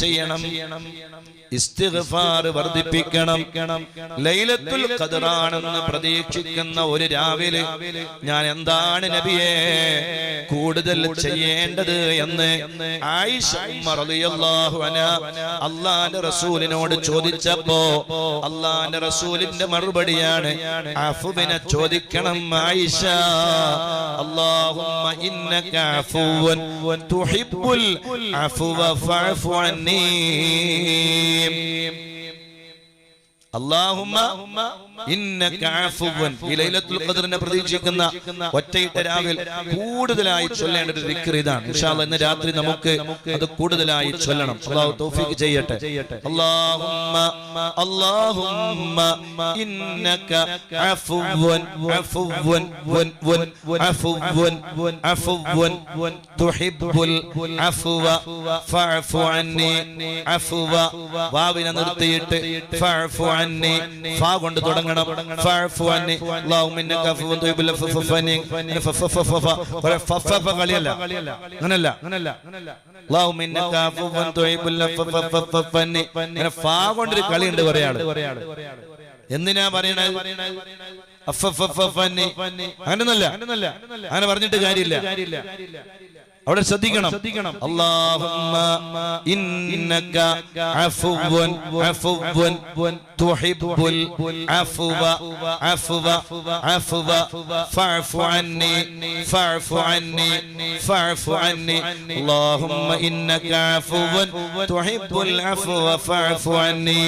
ചെയ്യണം. ഇസ്തിഗ്ഫാർ വർദ്ധിപ്പിക്കണം. ലൈലത്തുൽ ഖദറാണെന്ന് പ്രതീക്ഷിക്കുന്ന ഒരു രാവിലെ ഞാൻ എന്താണ് നബിയെ കൂടുതൽ ചെയ്യേണ്ടത് എന്ന് ആയിഷ റളിയല്ലാഹു അൻഹ അള്ളാന്റെ റസൂലിനോട് ചോദിച്ചപ്പോ അള്ളാന്റെ റസൂലിന്റെ മറുപടിയാണ് അഫുവിനെ ചോദിക്കണം ആയിഷ. അല്ലാഹുമ്മ ഇന്നക അഫുവൻ തുഹിബ്ബുൽ അഫ്വ ഫഅഫു name. പ്രതീക്ഷിക്കുന്ന ഒറ്റയിട്ട രാവിൽ കൂടുതലായി ചൊല്ലേണ്ട ഒരു ഇതാണ് ഇൻഷാ അല്ലാഹ് ഇന്ന് രാത്രി നമുക്ക് അത് കൂടുതലായി ചൊല്ലണം തൗഫീഖ് ചെയ്യട്ടെ അല്ലാഹുമ്മ ഇന്നക അഫുവൻ അഫുവൻ വൻ വൻ അഫുവൻ അഫുവൻ തുഹിബ്ബുൽ അഫുവ ഫഅഫു അന്നി അഫുവ വാവിനെ നിർത്തിയിട്ട് ഫഅഫു ഫഅന്നി ഫാ കൊണ്ട് തുടങ്ങണം ഫഅഫു അന്നി അല്ലാഹുമ്മ ഇന്നക അഫുവ്വുൻ തുഹിബ്ബുൽ അഫ്വ ഫഅന്നി ഫഫഫഫ കളിയല്ല അങ്ങനല്ല അല്ലാഹുമ്മ ഇന്നക അഫുവ്വുൻ തുഹിബ്ബുൽ അഫ്വ ഫഅന്നി അങ്ങനെ ഫാ കൊണ്ടൊരു കളിയുണ്ട് കുറേ ആൾ എന്തിനാ പറയണത് അങ്ങനെ പറഞ്ഞിട്ട് കാര്യമില്ല അവിടെ ശ്രദ്ധിക്കണം. അല്ലാഹുമ്മ ഇന്നക അഫുവൻ അഫുവൻ തുഹിബ്ബുൽ അഫുവ അഫുവ അഫുവ ഫഅഫു അന്നി ഫഅഫു അന്നി ഫഅഫു അന്നി അല്ലാഹുമ്മ ഇന്നക അഫുവൻ തുഹിബ്ബുൽ അഫുവ ഫഅഫു അന്നി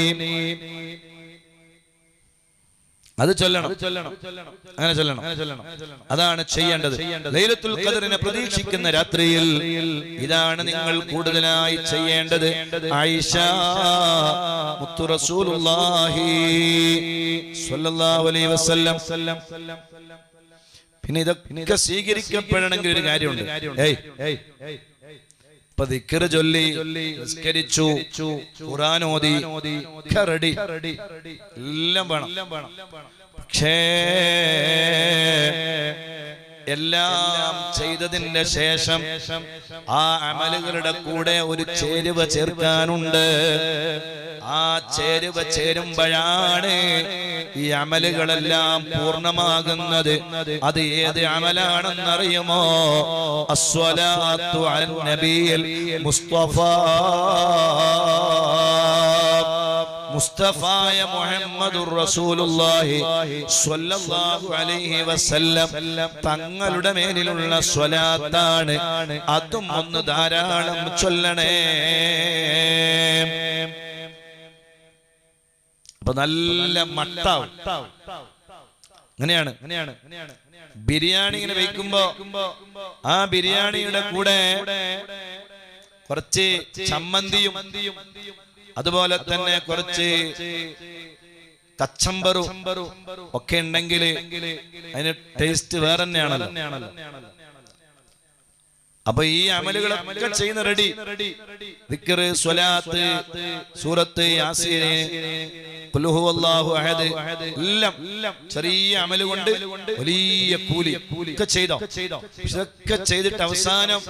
അത് ചൊല്ലണം. അങ്ങനെ ചൊല്ലണം. അതാണ് ചെയ്യേണ്ടത്. ലൈലത്തുൽ ഖദറിനെ പ്രതീക്ഷിക്കുന്ന രാത്രിയിൽ ഇതാണ് നിങ്ങൾ കൂടുതലായി ചെയ്യേണ്ടത്. ആയിഷ മുത്തു റസൂലുള്ളാഹി സ്വല്ലല്ലാഹു അലൈഹി വസല്ലം. പിന്നെ ഇതൊക്കെ സ്വീകരിക്കപ്പെടണമെങ്കിൽ ഒരു കാര്യമുണ്ട്. ഏയ്. ചൊല്ലി ഓതി എല്ലാം വേണം. എല്ലാം ശേഷം ആ അമലുകളുടെ കൂടെ ഒരു ചേരുവ ചേർക്കാനുണ്ട്. ആ ചേരുവ ചേരുമ്പോഴാണ് ഈ അമലുകളെല്ലാം പൂർണമാകുന്നത്. അത് ഏത് അമലാണെന്നറിയുമോ? അസ്വലാത്തു അലൻ നബിയിൽ മുസ്തഫ. മുസ്തഫായ മുഹമ്മദുർ റസൂലുള്ളാഹി സ്വല്ലല്ലാഹു അലൈഹി വസല്ലം തങ്ങളുടെ മേലിലുള്ള സ്വലാത്താണ്. അതും ഒന്ന് ധാരാളം ചൊല്ലണേ. അപ്പൊ നല്ല മട്ടാവും. അങ്ങനെയാണ് അങ്ങനെയാണ് ബിരിയാണി ഇങ്ങനെ വെക്കുമ്പോ ആ ബിരിയാണിയുടെ കൂടെ കുറച്ച് ചമ്മന്തിയും അതുപോലെ തന്നെ കുറച്ച് കച്ചമ്പറും ഒക്കെ ഉണ്ടെങ്കിൽ അതിന് ടേസ്റ്റ് വേറെ തന്നെയാണല്ലോ അപ്പൊ ഈ അമലുകളൊക്കെ ചെയ്യുന്ന റെഡി. ദിക്കറ് സ്വലാത്ത് സൂറത്ത് യാസീന് അല്ലാഹു അഹദ് എല്ലാം ചെറിയ അമൽ കൊണ്ട് വലിയ കൂലി ഒക്കെ ചെയ്തോ? ഇതൊക്കെ ചെയ്തിട്ട് അവസാനം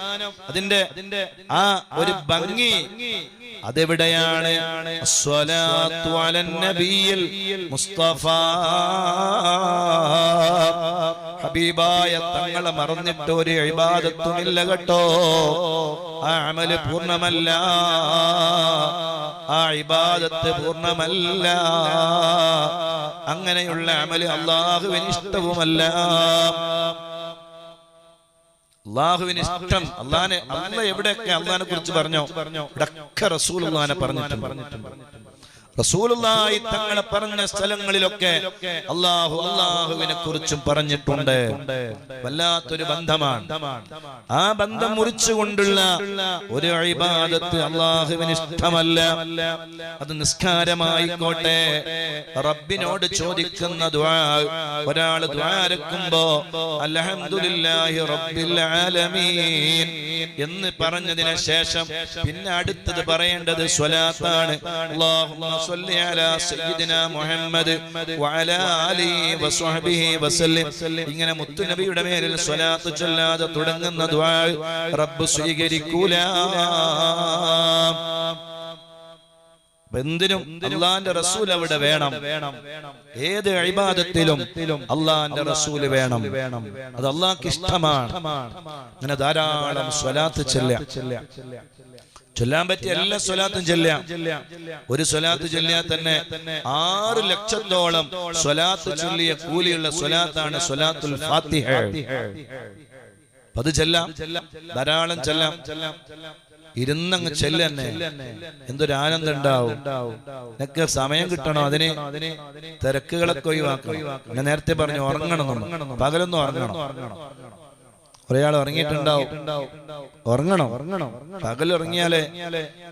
അതിന്റെ ആ ഒരു ഭംഗി അതെവിടെയാണ്? മുസ്തഫ. ഹബീബായ തങ്ങളെ മറന്നിട്ട് ഒരു ഇബാദത്തുമില്ല കേട്ടോ. അമൽ പൂർണമല്ല. ആ ഇബാദത്ത് പൂർണമല്ല. അങ്ങനെയുള്ള അമൽ അള്ളാഹുവിന് ഇഷ്ടവുമല്ല. അള്ളാഹുവിന് ഇഷ്ടം. അള്ളാനെ അല്ല എവിടെയൊക്കെ അള്ളഹാനെ കുറിച്ച് പറഞ്ഞോ? ഇവിടൊക്കെ റസൂൽ അള്ളഹാനെ പറഞ്ഞിട്ടുണ്ട്. റസൂലുള്ളാഹി തങ്ങളെ പറഞ്ഞ സ്ഥലങ്ങളിലൊക്കെ അല്ലാഹു അള്ളാഹുവിനെ കുറിച്ചും പറഞ്ഞിട്ടുണ്ട്. വല്ലാത്തൊരു ബന്ധമാണ്. ആ ബന്ധം മുറിച്ചുകൊണ്ടുള്ള ഒരു ഇബാദത്ത് അള്ളാഹുവിന് ഇഷ്ടമല്ല. അത് നിസ്കാരമായിക്കോട്ടെ. റബ്ബിനോട് ചോദിക്കുന്ന ദുആ ഒരാൾ ദ്വാരക്കുമ്പോ അൽഹംദുലില്ലാഹി റബ്ബിൽ ആലമീൻ എന്ന് പറഞ്ഞതിന് ശേഷം പിന്നെ അടുത്തത് പറയേണ്ടത് സ്വലാത്താണ്. അല്ലാഹുമ്മ സ്വല്ലി അലാ سيدنا محمد വഅലാ آله وصحبه وسلم. ഇങ്ങനെ മുത്തുനബിയുടെ മേലിൽ സ്വലാത്ത് ചൊല്ലാതെ തുടങ്ങുന്ന ദുആ റബ്ബ് സ്വീകരിക്കൂല. എന്തിനും അള്ളാന്റെ റസൂൽ അവിടെ വേണം. ഏത് അഴിബാദത്തിലും അള്ളാന്റെ റസൂൽ വേണം. അത് അള്ളാഹ്ക്ക് ഇഷ്ടമാണ്. അങ്ങനെ ധാരാളം സ്വലാത്ത് ചെല്ലാം ചൊല്ലാൻ പറ്റിയ എല്ലാ സ്വലാത്തും ചെല്ലാം ഒരു സ്വലാത്ത് ചൊല്ലിയാൽ തന്നെ ആറ് ലക്ഷത്തോളം സ്വലാത്ത് ചൊല്ലിയ കൂലിയുള്ള സ്വലാത്താണ് സ്വലാത്തുൽ ഫാത്തിഹ. അത് ചെല്ലാം. ധാരാളം ചെല്ലാം. ഇരുന്നങ്ങ് ചെല്ലന്നെ. എന്തൊരു ആനന്ദം ഉണ്ടാവും. നിനക്ക് സമയം കിട്ടണം അതിന്. തിരക്കുകളൊക്കെ ഒഴിവാക്കണം. ഞാൻ നേരത്തെ പറഞ്ഞു ഉറങ്ങണം. പകലൊന്നും ഉറങ്ങണം. ആൾ ഉറങ്ങിയിട്ടുണ്ടാവും. ഉറങ്ങണം. ഉറങ്ങണം പകൽ ഉറങ്ങിയാലേ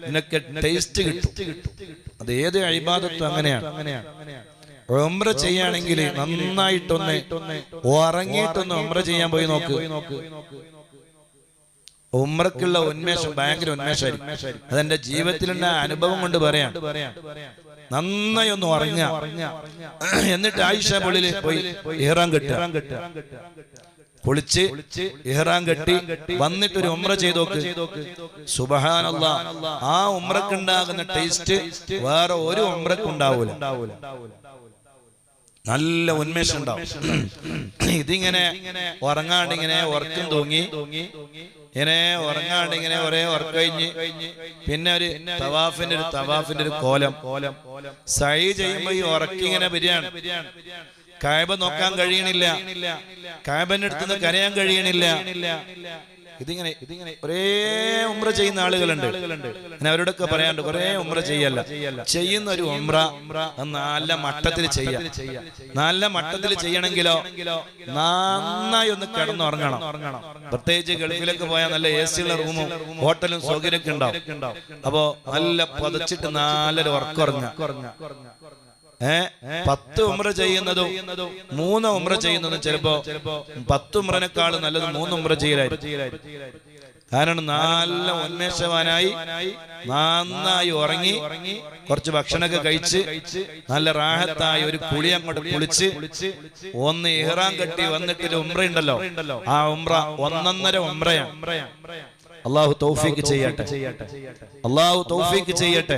നിനക്ക് ടേസ്റ്റ് കിട്ടും. അത് ഏത് അഴിബാദത്തും അങ്ങനെയാണ്. ഉംറ ചെയ്യുകയാണെങ്കിൽ നന്നായിട്ടൊന്ന് ഉറങ്ങിയിട്ടൊന്ന് ഉംറ ചെയ്യാൻ പോയി നോക്ക്. ഉമ്രക്കുള്ള ഉന്മേഷം ഭയങ്കര ഉന്മേഷമായിരിക്കും. അതെന്റെ ജീവിതത്തിലുള്ള അനുഭവം കൊണ്ട് പറയാം. നന്നായി ഒന്ന് ഉറങ്ങ എന്നിട്ട് ആയിഷ പൊളിയിൽ പോയി ഇഹ്റാൻ കെട്ടുക. പൊളിച്ച് ഇഹ്റാം കെട്ടി വന്നിട്ട് ഒരു ഉമ്ര ചെയ്തോക്ക്. സുബഹാനല്ല. ആ ഉമ്രക്കുണ്ടാകുന്ന ടേസ്റ്റ് വേറെ ഒരു ഉമ്രക്കുണ്ടാവൂല നല്ല ഉന്മേഷം ഉണ്ടാവും. ഇതിങ്ങനെ ഉറങ്ങാണ്ടിങ്ങനെ ഉറക്കം തൂങ്ങി ഇങ്ങനെ ഉറങ്ങാണ്ട് ഇങ്ങനെ ഒരേ ഉറക്കം കഴിഞ്ഞ് പിന്നെ ഒരു തവാഫിന്റെ ഒരു തവാഫിന്റെ ഒരു കോലം കോലം. സൈ ചെയ്യുമ്പോ ഈ ഉറക്കിങ്ങനെ ബിരിയാണി. കായബ നോക്കാൻ കഴിയണില്ല. കായബന്റെ അടുത്തുനിന്ന് കരയാൻ കഴിയണില്ല. ഇതിങ്ങനെ ഇതിങ്ങനെ ഒരേ ഉമ്ര ചെയ്യുന്ന ആളുകളുണ്ട്. ഞാൻ അവരോടൊക്കെ പറയാണ്ട് ഒരേ ഉമ്ര ചെയ്യല്ല. ചെയ്യുന്ന ഒരു ഉമ്ര നല്ല മട്ടത്തിൽ ചെയ്യാം. നല്ല മട്ടത്തിൽ ചെയ്യണമെങ്കിലോ നന്നായി ഒന്ന് കിടന്നുറങ്ങണം. പ്രത്യേകിച്ച് ഗൾഫിലേക്ക് പോയാൽ നല്ല എ സിയുള്ള റൂമും ഹോട്ടലും സൗകര്യമൊക്കെ ഉണ്ടാവും. അപ്പോ നല്ല പതച്ചിട്ട് നല്ലൊരു ഉറക്കുറങ്ങ പത്ത് ഉമ്ര ചെയ്യുന്നതും മൂന്ന് ഉമ്ര ചെയ്യുന്നതും ചിലപ്പോ പത്ത് ഉമ്രനേക്കാൾ നല്ലത് മൂന്ന് ഉമ്ര ചെയ്യലായിരിക്കും. കാരണം നല്ല ഉന്മേഷവാനായി നന്നായി ഉറങ്ങി കുറച്ച് ഭക്ഷണമൊക്കെ കഴിച്ച് നല്ല റാഹത്തായി ഒരു കുളി അങ്ങോട്ട് കുളിച്ച് ഒന്ന് ഇഹ്റാം കെട്ടി വന്നിട്ട് ഉമ്ര ഉണ്ടല്ലോ ആ ഉമ്ര ഒന്നൊന്നര ഉമ്രയാണ്. അള്ളാഹു തൗഫീക്ക് ചെയ്യട്ടെ. അള്ളാഹു തൗഫീക്ക് ചെയ്യട്ടെ.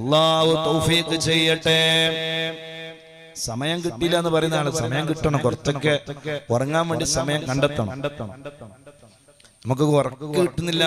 അള്ളാഹു തൗഫീക്ക് ചെയ്യട്ടെ. സമയം കിട്ടില്ല എന്ന് പറയുന്ന ആൾ. സമയം കിട്ടണം കുറച്ചൊക്കെ ഉറങ്ങാൻ വേണ്ടി സമയം കണ്ടെത്തണം. നമുക്ക് ഉറക്കം കിട്ടുന്നില്ല